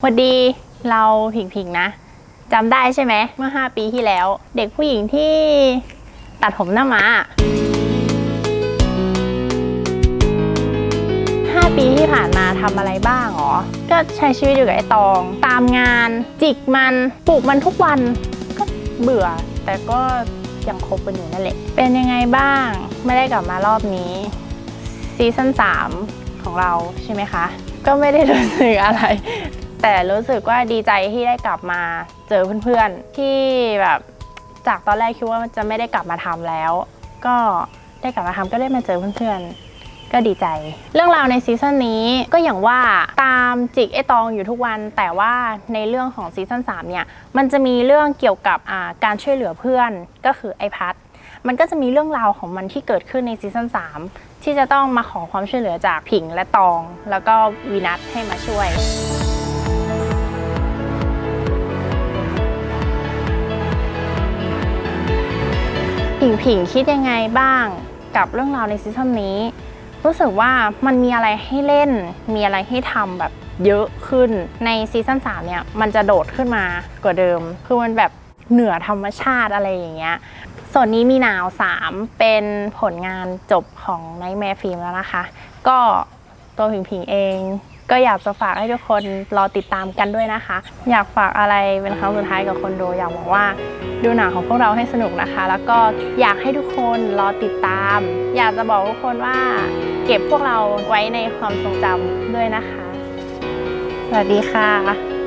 สวัสดีเราผิงผิงนะจำได้ใช่ไหมเมื่อ 5 ปีที่แล้ว เด็กผู้หญิงที่ตัดผมหน้าม้า5ปีที่ผ่านมาทำอะไรบ้างหรอ ก็ใช้ชีวิตอยู่กับไอ้ตอง ตามงานจิกมันปลูกมันทุกวันก็เบื่อ แต่ก็ยังคบกันอยู่นั่นแหละ เป็นยังไงบ้าง ไม่ได้กลับมารอบนี้ซีซั่น3ของเราใช่ไหมคะ ก็ไม่ได้รู้สึกอะไร แต่รู้สึกว่าดีใจที่ได้กลับมาเจอเพื่อนๆ ที่แบบจากตอนแรกคิดว่าจะไม่ได้กลับมาทำแล้ว ก็ได้กลับมาทำก็ได้มาเจอเพื่อนๆ ก็ดีใจ เรื่องราวในซีซั่นนี้ก็อย่างว่าตามจิกไอตองอยู่ทุกวัน แต่ว่าในเรื่องของซีซั่น3เนี่ยมันจะมีเรื่องเกี่ยวกับการช่วยเหลือเพื่อนก็คือไอพัดมันก็จะมีเรื่องราวของมันที่เกิดขึ้นในซีซั่น3ที่จะต้องมาขอความช่วยเหลือจากผิงและตอง แล้วก็วีนัทให้มาช่วย งผิงคิดยังไงบ้างกับเรื่องราวในซีซั่นนี้ รู้สึกว่ามันมีอะไรให้เล่น มีอะไรให้ทำแบบเยอะขึ้นในซีซั่น3เนี่ยมันจะโดดขึ้นมากว่าเดิม คือมันแบบเหนือธรรมชาติอะไรอย่างเงี้ยส่วนนี้มีหนาว 3 เป็นผลงานจบของ Nightmare Film แล้วนะคะ ก็ตัวผิงผิงเอง ก็อยากจะฝากให้ทุกคนรอติดตามกันด้วยนะคะ อยากฝากอะไรเป็นครั้งสุดท้ายกับคนดูอยากบอกว่าดูหนังของพวกเราให้สนุกนะคะ แล้วก็อยากให้ทุกคนรอติดตาม อยากจะบอกทุกคนว่า เก็บพวกเราไว้ในความทรงจำด้วยนะคะ สวัสดีค่ะ